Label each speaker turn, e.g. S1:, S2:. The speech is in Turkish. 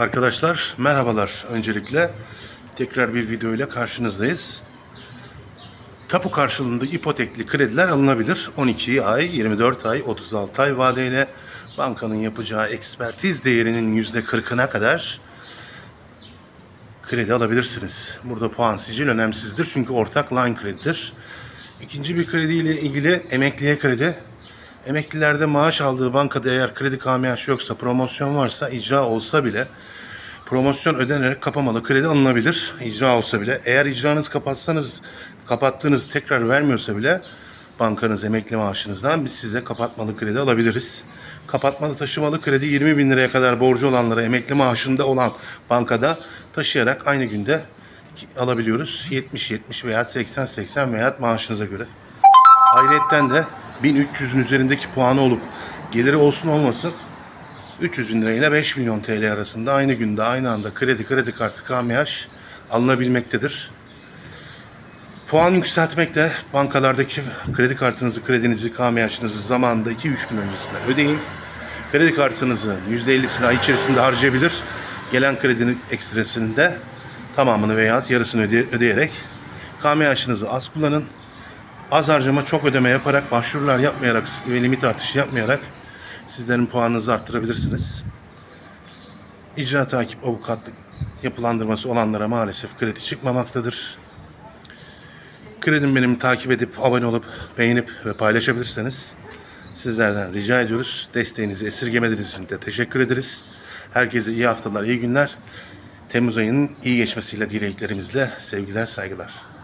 S1: Arkadaşlar merhabalar öncelikle tekrar bir video ile karşınızdayız. Tapu karşılığında ipotekli krediler alınabilir. 12 ay, 24 ay, 36 ay vadeyle bankanın yapacağı ekspertiz değerinin %40'ına kadar kredi alabilirsiniz. Burada puan sicil önemsizdir çünkü ortak line kredidir. İkinci bir kredi ile ilgili emekliye kredi. Emeklilerde maaş aldığı bankada eğer kredi KMH yoksa, promosyon varsa, icra olsa bile promosyon ödenerek kapamalı kredi alınabilir. İcra olsa bile. Eğer icranız kapatsanız, kapattığınız tekrar vermiyorsa bile bankanız emekli maaşınızdan biz size kapatmalı kredi alabiliriz. Kapatmalı taşımalı kredi 20 bin liraya kadar borcu olanlara emekli maaşında olan bankada taşıyarak aynı günde alabiliyoruz. 70-70 veya 80-80 veya maaşınıza göre. Ayrıyetten de 1300'ün üzerindeki puanı olup geliri olsun olmasın 300 bin lirayla 5 milyon TL arasında aynı günde aynı anda kredi kredi kartı KMH alınabilmektedir. Puan yükseltmek de bankalardaki kredi kartınızı, kredinizi, KMH'ınızı zamanında 2-3 gün öncesinden ödeyin. Kredi kartınızı %50'sini ay içerisinde harcayabilir. Gelen kredinin ekstresini de tamamını veya yarısını öde- ödeyerek KMH'ınızı az kullanın. Az harcama çok ödeme yaparak, başvurular yapmayarak ve limit artışı yapmayarak sizlerin puanınızı arttırabilirsiniz. İcra takip avukatlık yapılandırması olanlara maalesef kredi çıkmamaktadır. Kredim benim takip edip abone olup beğenip ve paylaşabilirseniz sizlerden rica ediyoruz. Desteğinizi esirgemediğiniz için de teşekkür ederiz. Herkese iyi haftalar, iyi günler. Temmuz ayının iyi geçmesiyle dileklerimizle sevgiler, saygılar.